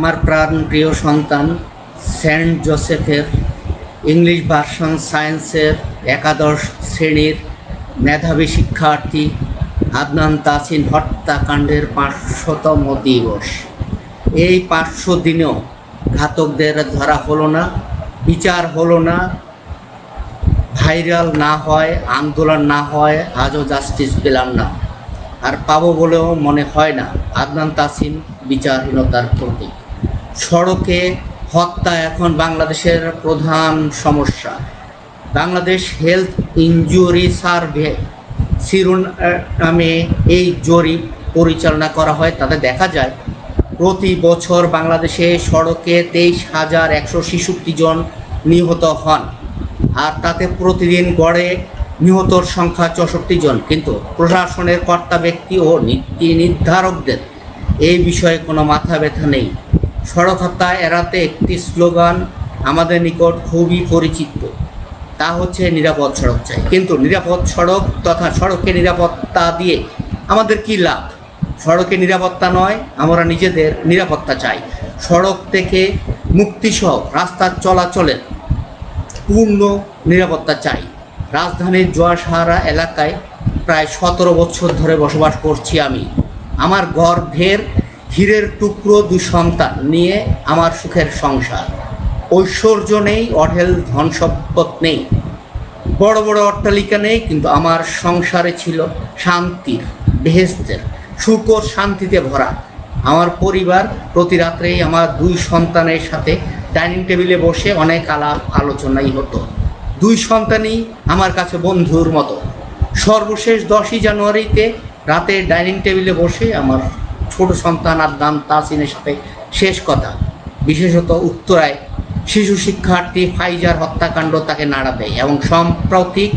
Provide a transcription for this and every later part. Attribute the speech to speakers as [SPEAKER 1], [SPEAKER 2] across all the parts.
[SPEAKER 1] আমার প্রাণ প্রিয় সন্তান সেন্ট জোসেফের ইংলিশ ভার্সন সায়েন্সের একাদশ শ্রেণির মেধাবী শিক্ষার্থী আদনান তাসিন হত্যাকাণ্ডের পাঁচশোতম দিবস। এই পাঁচশো দিনেও ঘাতকদের ধরা হলো না, বিচার হলো না, ভাইরাল না হয়, আন্দোলন না হয়, আজও জাস্টিস পেলাম না। আর পাবো বলেও মনে হয় না, আদনান তাসিন বিচারহীনতার প্রতীক। সড়কে হত্যা এখন বাংলাদেশের প্রধান সমস্যা। বাংলাদেশ হেলথ ইনজুরি সার্ভে সিরুন নামে এই জরিপ পরিচালনা করা হয়। তাতে দেখা যায়, প্রতি বছর বাংলাদেশে সড়কে তেইশ হাজার একশো ছেষট্টি জন নিহত হন আর তাতে প্রতিদিন গড়ে নিহতর সংখ্যা চৌষট্টি জন। কিন্তু প্রশাসনের কর্তা ব্যক্তি ও নীতি নির্ধারকদের এই বিষয়ে কোনো মাথা ব্যথা নেই। সড়ক হত্যা এড়াতে একটি স্লোগান আমাদের নিকট খুবই পরিচিত। তা হচ্ছে নিরাপদ সড়ক চাই। কিন্তু নিরাপদ সড়ক তথা সড়কে নিরাপত্তা দিয়ে আমাদের কি লাভ? সড়কে নিরাপত্তা নয়, আমরা নিজেদের নিরাপত্তা চাই। সড়ক থেকে মুক্তিসহ রাস্তার চলাচলের পূর্ণ নিরাপত্তা চাই। রাজধানীর জোয়াশাহারা এলাকায় প্রায় সতেরো বছর ধরে বসবাস করছি আমি। আমার গর্ভের হীরের টুকরো দুই সন্তান নিয়ে আমার সুখের সংসার। ঐশ্বর্য নেই, অঢেল ধন সম্পদ নেই। বড় বড় অট্টালিকা নেই, কিন্তু আমার সংসারে ছিল শান্তির, বেহেস্তের, সুখ ও শান্তিতে ভরা। আমার পরিবার প্রতি রাত্রেই আমার দুই সন্তানের সাথে ডাইনিং টেবিলে বসে অনেক আলাপ আলোচনাই হতো। দুই সন্তানই আমার কাছে বন্ধুর মতো। সর্বশেষ দশই জানুয়ারিতে রাতে ডাইনিং টেবিলে বসে আমার ছোট সন্তান আর আদনান তাসিনের সাথে শেষ কথা। বিশেষত উত্তরায় শিশু শিক্ষার্থী ফাইজার হত্যাকাণ্ড তাকে নাড়া দেয় এবং সাম্প্রতিক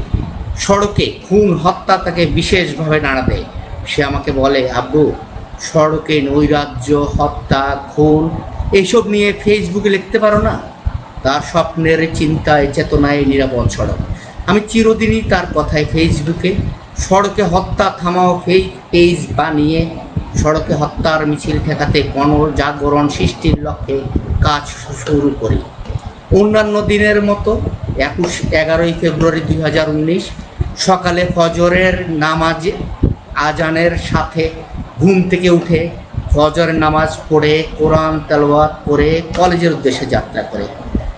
[SPEAKER 1] সড়কে খুন হত্যা তাকে বিশেষভাবে নাড়া দেয়। সে আমাকে বলে, আব্বু, সড়কে নৈরাজ্য, হত্যা, খুন এইসব নিয়ে ফেসবুকে লিখতে পারো না? তার স্বপ্নের চিন্তায়, চেতনায় নিরাপদ সড়ক। আমি চিরদিনই তার কথায় ফেসবুকে সড়কে হত্যা, থামাও ফেক পেজ বানিয়ে সড়কে হত্যার মিছিল ঠেকাতে গণজাগরণ সৃষ্টির লক্ষ্যে কাজ শুরু করি। অন্যান্য দিনের মতো একুশ, এগারোই ফেব্রুয়ারি দুই হাজার উনিশ সকালে ফজরের নামাজ আজানের সাথে ঘুম থেকে উঠে ফজরের নামাজ পড়ে কোরআন তেলাওয়াত করে কলেজের উদ্দেশ্যে যাত্রা করে।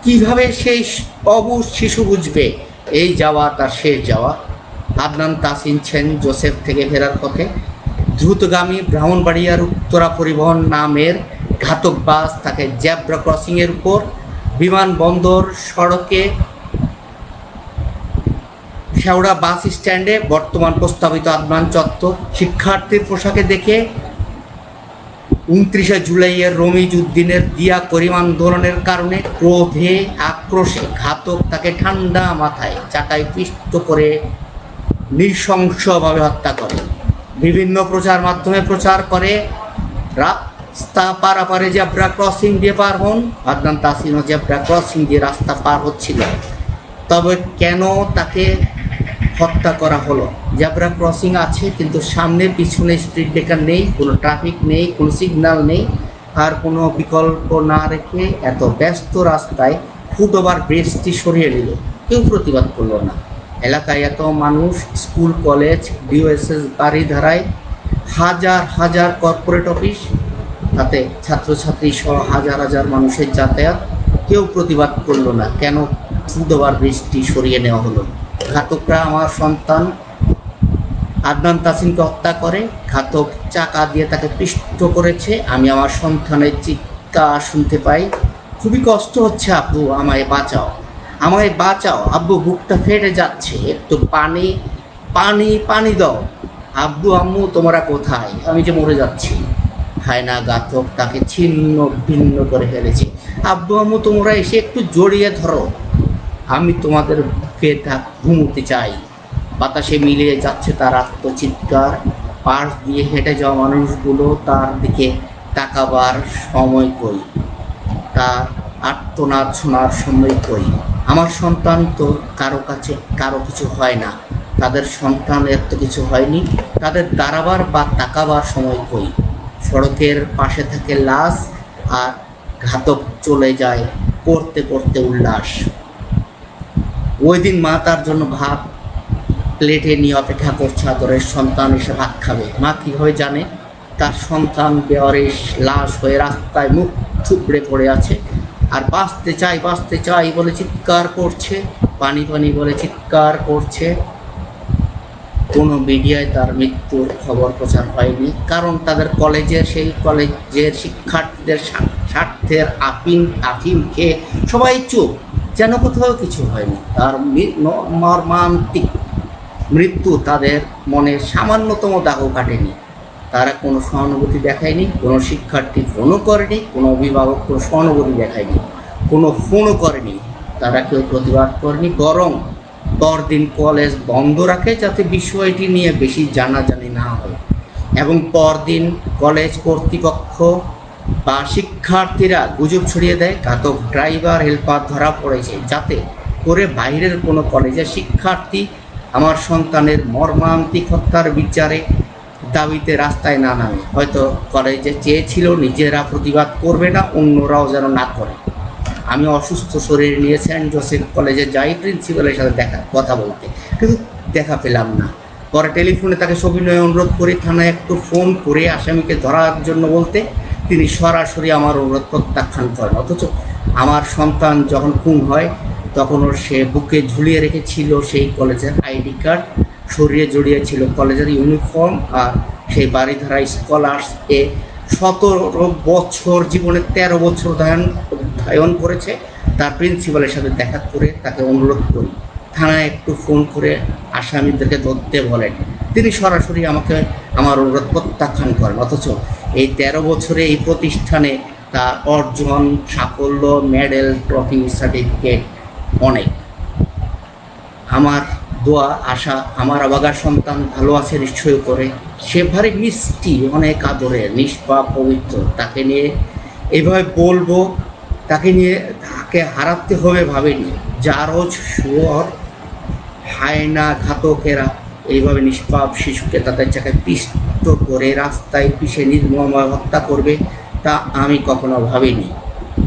[SPEAKER 1] কীভাবে সেই অবুজ শিশু বুঝবে? এই যাওয়া তার শেষ যাওয়া। আদনান তাসিন ছেন জোসেফ থেকে ফেরার পথে দ্রুতগামী ব্রাহ্মণবাড়িয়ার উত্তরা পরিবহন নামের ঘাতক বাস তাকে জ্যাব্রা ক্রসিংয়ের উপর বিমানবন্দর সড়কে শেওড়া বাস স্ট্যান্ডে বর্তমান প্রস্তাবিত আদনান চত্বর শিক্ষার্থীর পোশাকে দেখে উনত্রিশে জুলাইয়ের রমিজ উদ্দিনের দিয়া করিম আন্দোলনের কারণে ক্রোধে আক্রোশে ঘাতক তাকে ঠান্ডা মাথায় চাকায় পিষ্ট করে নৃশংসভাবে হত্যা করে। বিভিন্ন প্রচার মাধ্যমে প্রচার করে। রাস্তা পারাপারে জেব্রা ক্রসিং দিয়ে পার হন। আদনান তাসিনও জেব্রা ক্রসিং দিয়ে রাস্তা পার হচ্ছিল। তবে কেন তাকে হত্যা করা হলো? জেব্রা ক্রসিং আছে, কিন্তু সামনে পিছনে স্ট্রিট ব্রেকার নেই, কোনো ট্রাফিক নেই, কোনো সিগন্যাল নেই, আর কোনো বিকল্প না রেখে এত ব্যস্ত রাস্তায় ফুটওভার ব্রিজটি সরিয়ে নিল। কেউ প্রতিবাদ করল না। এলাকায় এত মানুষ, স্কুল, কলেজ, ডিওএসএস বাড়ি ধারায় হাজার হাজার কর্পোরেট অফিস, তাতে ছাত্রছাত্রী সহ হাজার হাজার মানুষের যাতায়াত। কেউ প্রতিবাদ করল না। কেন ফুটওভার ব্রিজটি সরিয়ে নেওয়া হলো? ঘাতকরা আমার সন্তান আদনান তাসিনকে হত্যা করে। ঘাতক চাকা দিয়ে তাকে পিষ্ট করেছে। আমি আমার সন্তানের চিৎকার শুনতে পাই। খুবই কষ্ট হচ্ছে, আপু, আমায় বাঁচাও। আমায় বাঁচাও, আব্বু, বুকটা ফেটে যাচ্ছে, একটু পানি পানি পানি দাও। আব্বু, আম্মু, তোমরা কোথায়? আমি যে মরে যাচ্ছি। হায়না ঘাতক তাকে ছিন্ন ভিন্ন করে ফেলেছে। আব্বু, আম্মু, তোমরা এসে একটু জড়িয়ে ধরো। আমি তোমাদের বুকে ঘুমোতে চাই। বাতাসে মিলিয়ে যাচ্ছে তার আত্মচিৎকার। পাশ দিয়ে হেঁটে যাওয়া মানুষগুলো তার দিকে তাকাবার সময় কই? তার আত্মনাদ শোনার সময় কই আমার সন্তান তো কারও কাছে কারও কিছু হয় না। তাদের সন্তানের তো কিছু হয়নি। তাদের দাঁড়াবার বা তাকাবার সময় কই সড়কের পাশে থাকে লাশ আর ঘাতক চলে যায় করতে করতে উল্লাস। ওই দিন মা তার জন্য ভাত প্লেটে নিয়ে অপেক্ষা করছে আদরের সন্তান এসে ভাত খাবে। মা কীভাবে জানে? তার সন্তান বেয়ারিশ লাশ হয়ে রাস্তায় মুখ থুবড়ে পড়ে আছে। আর বাঁচতে চাই বাঁচতে চাই বলে চিৎকার করছে, পানি পানি বলে চিৎকার করছে। কোনো মিডিয়ায় তার মৃত্যুর খবর প্রচার হয়নি। কারণ তাদের কলেজের, সেই কলেজের শিক্ষার্থীদের স্বা- স্বার্থের আফিম আফিম খেয়ে সবাই চুপ, যেন কোথাও কিছু হয়নি। তার মর্মান্তিক মৃত্যু তাদের মনে সামান্যতম দাহ কাটেনি। তারা কোনো সহানুভূতি দেখায়নি, কোনো শিক্ষার্থী ফোনও করেনি, কোনো অভিভাবক কোনো সহানুভূতি দেখায়নি, কোনো ফোনও করেনি, তারা কেউ প্রতিবাদ করেনি, বরং পরদিন কলেজ বন্ধ রাখে যাতে বিষয়টি নিয়ে বেশি জানাজানি না হয়। এবং পরদিন কলেজ কর্তৃপক্ষ বা শিক্ষার্থীরা গুজব ছড়িয়ে দেয়, ঘাতক ড্রাইভার, হেল্পার ধরা পড়েছে, যাতে করে বাইরের কোনো কলেজের শিক্ষার্থী আমার সন্তানের মর্মান্তিক হত্যার বিচারে দাবিতে রাস্তায় না নামে। হয়তো কলেজে চেয়েছিল নিজেরা প্রতিবাদ করবে না, অন্যরাও যেন না করে। আমি অসুস্থ শরীর নিয়ে সেন্ট জোসেফ কলেজে যাই, প্রিন্সিপালের সাথে দেখা, কথা বলতে। কিন্তু দেখা পেলাম না। পরে টেলিফোনে তাকে সবিনয়ে অনুরোধ করে, থানায় একটু ফোন করে আসামিকে ধরার জন্য বলতে। তিনি সরাসরি আমার অনুরোধ প্রত্যাখ্যান করেন। অথচ আমার সন্তান যখন খুন হয়, তখন ওর সে বুকে ঝুলিয়ে রেখেছিল সেই কলেজের আইডি কার্ড। শরীরে জড়িয়েছিল কলেজের ইউনিফর্ম আর সেই বাড়িধারা স্কলার্স এ সতেরো বছর জীবনে তেরো বছর অধ্যয়ন অধ্যয়ন করেছে। তার প্রিন্সিপালের সাথে দেখা করে তাকে অনুরোধ করি। থানায় একটু ফোন করে আসামিদেরকে ধরতে বলেন। তিনি সরাসরি আমাকে আমার অনুরোধ প্রত্যাখ্যান করেন। অথচ এই তেরো বছরে এই প্রতিষ্ঠানে তার অর্জন, সাফল্য মেডেল ট্রফি সার্টিফিকেট অনেক। আমার দোয়া, আশা আমার অবাগার সন্তান ভালো আছে নিশ্চয় করে। সে ভারী মিষ্টি, অনেক আদরে, নিষ্পাপ, পবিত্র। তাকে নিয়ে এভাবে বলব, তাকে নিয়ে তাকে হারাতে হবে ভাবেনি। জারজ শুয়র, হায়না ঘাতকেরা এইভাবে নিষ্পাপ শিশুকে তাদের জায়গায় পিষ্ট করে রাস্তায় পিষে নির্মমভাবে হত্যা করবে, তা আমি কখনো ভাবিনি।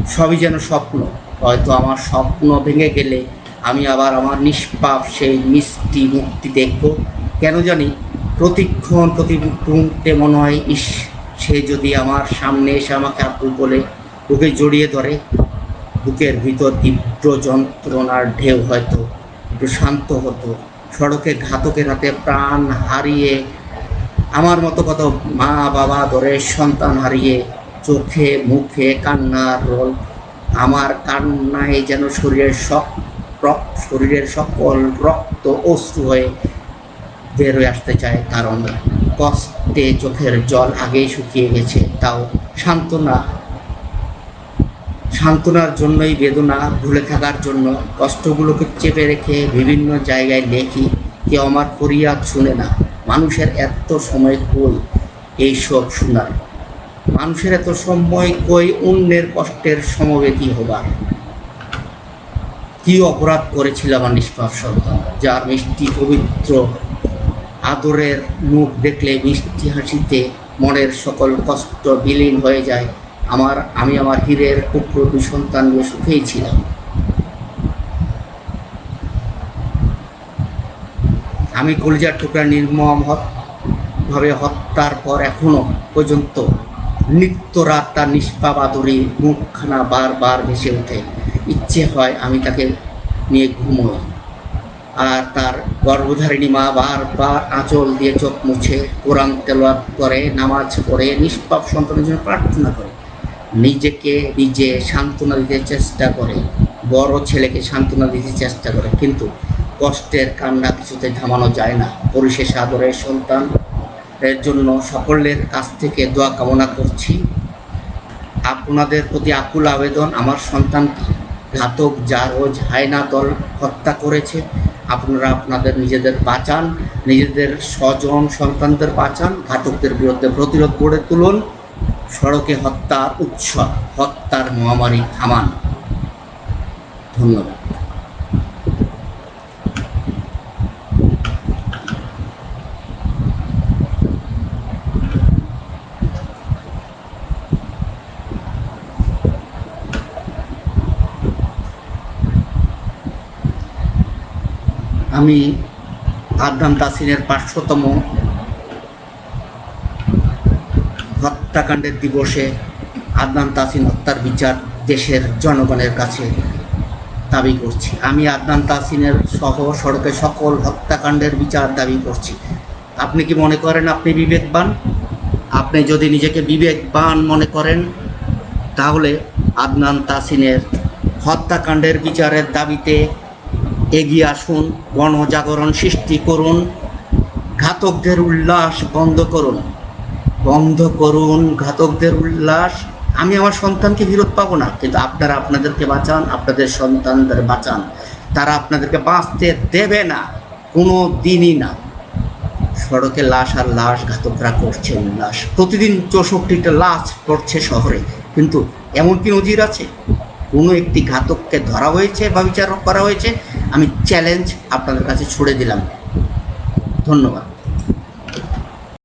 [SPEAKER 1] সবই যেন স্বপ্ন। হয়তো আমার স্বপ্ন ভেঙে গেলে আমি আবার আমার নিষ্পাপ সেই মিষ্টি মুক্তি দেখব। কেন জানি প্রতিক্ষণ প্রতি মুহূর্তে মনে হয়, ইস, সে যদি আমার সামনে এসে আমাকে আপু বলে বুকে জড়িয়ে ধরে, বুকের ভিতর তীব্র যন্ত্রণার ঢেউ হয়তো একটু শান্ত হতো সড়কে ঘাতকের হাতে প্রাণ হারিয়ে, আমার মতো কত মা বাবা ধরে সন্তান হারিয়ে চোখে, মুখে কান্নার রোল, আমার কান্নায় যেন শরীরের সব রক- শরীরের সকল রক্ত অশ্রু হয়ে বের হয়ে আসতে চায় কারণ কষ্টে চোখের জল আগেই শুকিয়ে গেছে, তাও সান্ত্বনা, সান্ত্বনার জন্যই বেদনা ভুলে থাকার জন্য কষ্টগুলোকে চেপে রেখে বিভিন্ন জায়গায় লেখি কেউ আমার ফরিয়াদ শুনে না। মানুষের এত সময় কই এই সব শোনার? মানুষের এত সময় কই অন্যের কষ্টের সমবেতী হবার? কি অপরাধ করেছিল আমার নিষ্পাপ সন্তান? যার মিষ্টি পবিত্র আদরের মুখ দেখলে মিষ্টি হাসিতে মনের সকল কষ্ট বিলীন হয়ে যায়। আমার, আমি আমার হীরের পুত্র দুই সন্তান নিয়ে সুখেই ছিলাম। আমি কলিজার টুকরা নির্মম ভাবে হত্যার পর এখনও পর্যন্ত নিত্য রাত তার নিষ্পাপ আদরে মুখখানা বারবার ভেসে ওঠে। ইচ্ছে হয় আমি তাকে নিয়ে ঘুমোই। আর তার গর্ভধারিণী মা বারবার আঁচল দিয়ে চোখ মুছে কোরআন তেলাওয়াত করে, নামাজ পড়ে, নিষ্পাপ সন্তানের জন্য প্রার্থনা করে। নিজেকে নিজে সান্ত্বনা দিতে চেষ্টা করে। বড় ছেলেকে সান্ত্বনা দিতে চেষ্টা করে। কিন্তু কষ্টের কান্না কিছুতে থামানো যায় না। পরিশেষে আদরের সন্তান এর জন্য সকলের কাছ থেকে দোয়া কামনা করছি। আপনাদের প্রতি আকুল আবেদন আমার সন্তান ঘাতক যার ও হায়না দল হত্যা করেছে, আপনারা আপনাদের নিজেদের বাঁচান, নিজেদের স্বজন, সন্তানদের বাঁচান, ঘাতকদের বিরুদ্ধে প্রতিরোধ গড়ে তুলুন, সড়কে হত্যা উৎসব, হত্যার মহামারী থামান। ধন্যবাদ। আমি আদনান তাসিনের পাঁচশোতম হত্যাকাণ্ডের দিবসে আদনান তাসিন হত্যার বিচার দেশের জনগণের কাছে দাবি করছি। আমি আদনান তাসিনের সহ সড়কে সকল হত্যাকাণ্ডের বিচার দাবি করছি। আপনি কি মনে করেন আপনি বিবেকবান? আপনি যদি নিজেকে বিবেকবান মনে করেন, তাহলে আদনান তাসিনের হত্যাকাণ্ডের বিচারের দাবিতে এগিয়ে আসুন, গণজাগরণ সৃষ্টি করুন, ঘাতকদের উল্লাস বন্ধ করুন। বন্ধ করুন ঘাতকদের উল্লাস। আমি আমার সন্তানকে ফেরত পাবো না, কিন্তু আপনারা আপনাদেরকে বাঁচান, আপনাদের সন্তানদের বাঁচান। তারা আপনাদেরকে বাঁচতে দেবে না কোনো দিনই না। সড়কে লাশ আর লাশ, ঘাতকরা করছে উল্লাস। প্রতিদিন চৌষট্টিটা লাশ পড়ছে শহরে, কিন্তু এমন কি নজির আছে। কোনো একটি ঘাতককে ধরা হয়েছে বা বিচার করা হয়েছে আমি চ্যালেঞ্জ আপনাদের কাছে ছুড়ে দিলাম। ধন্যবাদ।